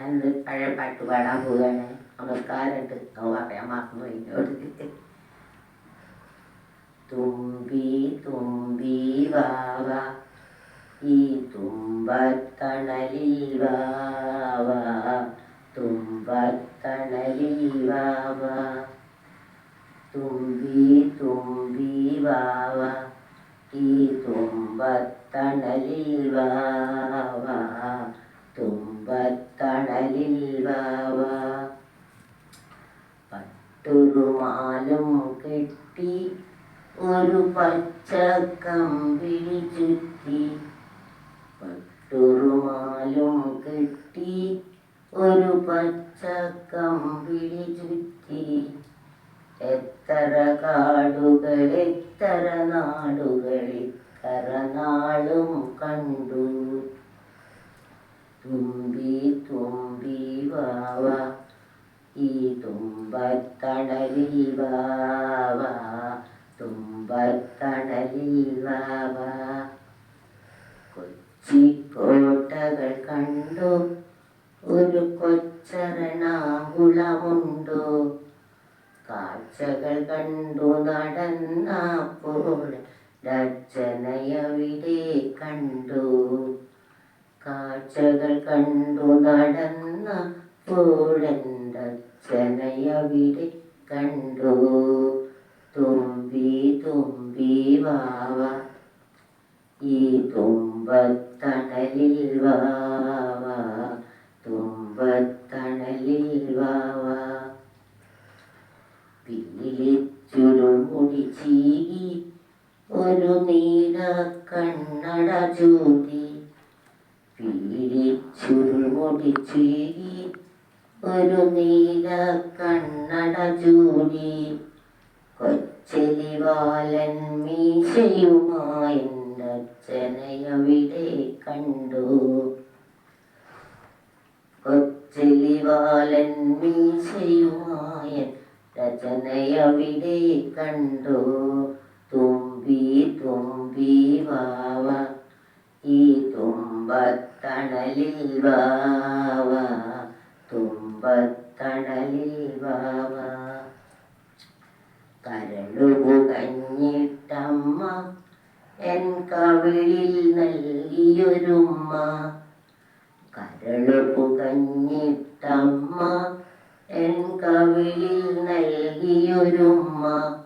എന്ത് പഴയ പാട്ട് പാടാൻ പോവുകയാണ് നമസ്കാരമുണ്ട് അത് പറയാൻ മറന്നു എന്നോട് തുമ്പി തുമ്പി വാവ ഈ തുമ്പത്തണലിൽ വാവ തുമ്പത്തണലിൽ വാവ തുമ്പി തുമ്പി വാവ ഈ തുമ്പത്തണലിൽ വാവ കെട്ടി ഒരു പച്ചക്കമ്പിളി ചുറ്റി പട്ടുറുമാലും കെട്ടി ഒരു പച്ചക്കമ്പിളി ചുറ്റി എത്ര കാടുകൾ എത്ര നാടുകൾ ഇത്ര നാളും കണ്ടു തുമ്പി തുമ്പി വാവ ഈ തുമ്പത്തണലിൽ വാവ കൊച്ചി വാവ കണ്ടു ഒരു കൊച്ചരണാകുളമുണ്ടോ കാഴ്ചകൾ കണ്ടു നടന്നപ്പോൾ രചനയവിടെ കണ്ടു. കാഴ്ചകൾ കണ്ടു നടന്നപ്പോൾ രചനയവിടെ കണ്ടു തുമ്പി തുമ്പി വാവ ഈ തുമ്പത്തണലിൽ വാവ തുമ്പത്തണലിൽ വാവ പിന്നിലിച്ചുരുമുടി ചീകി. ഒരു നീല കണ്ണട ചൂടി പിന്നിലിച്ചുരുമുടി ചീകി. ഒരു നീല കണ്ണട ചൂടി മീശയുമായി അച്ഛനയവിടെ കണ്ടു. കൊച്ചലിവാലൻ മീശയുമായ രചനയവിടെ കണ്ടു. തുമ്പി തുമ്പി വാവ ഈ തുമ്പത്തണലിൽ വാവ തുമ്പത്തണലിൽ വാവ കരളുകഞ്ഞിട്ടമ്മ എൻ കവിളിൽ നൽകിയൊരുമ്മ. കരളുകഞ്ഞിട്ടമ്മ എൻ കവിളിൽ നൽകിയൊരുമ്മ.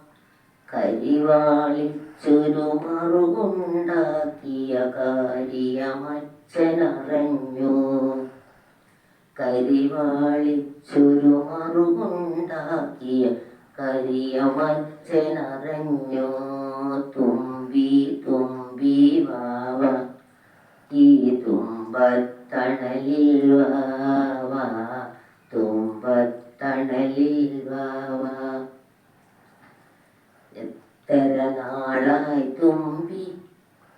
കരിവാളിച്ചൊരു മറുകുണ്ടാക്കിയ കാര്യമച്ഛനറിഞ്ഞു കരിവാളിച്ചൊരു മറുകുണ്ടാക്കിയ കരിയമച്ഛനറിഞ്ഞു തുമ്പി തുമ്പി വാവ ഈ തുമ്പത്തണലിൽ വാവ തുമ്പത്തണലിൽ വാവ എത്ര നാളായി തുമ്പി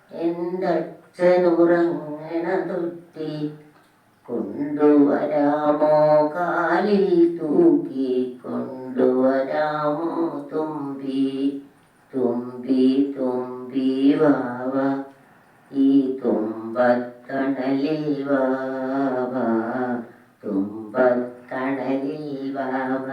എന്തച്ഛനുറങ്ങണ തൊട്ടി കൊണ്ടുവരാമോ? കാലിൽ തൂക്കി കൊണ്ടുവരാമോ തുമ്പി തുമ്പി തുമ്പി വാവ. ഈ തുമ്പത്തണലിൽ വാവ. തുമ്പത്തണലിൽ വാവ.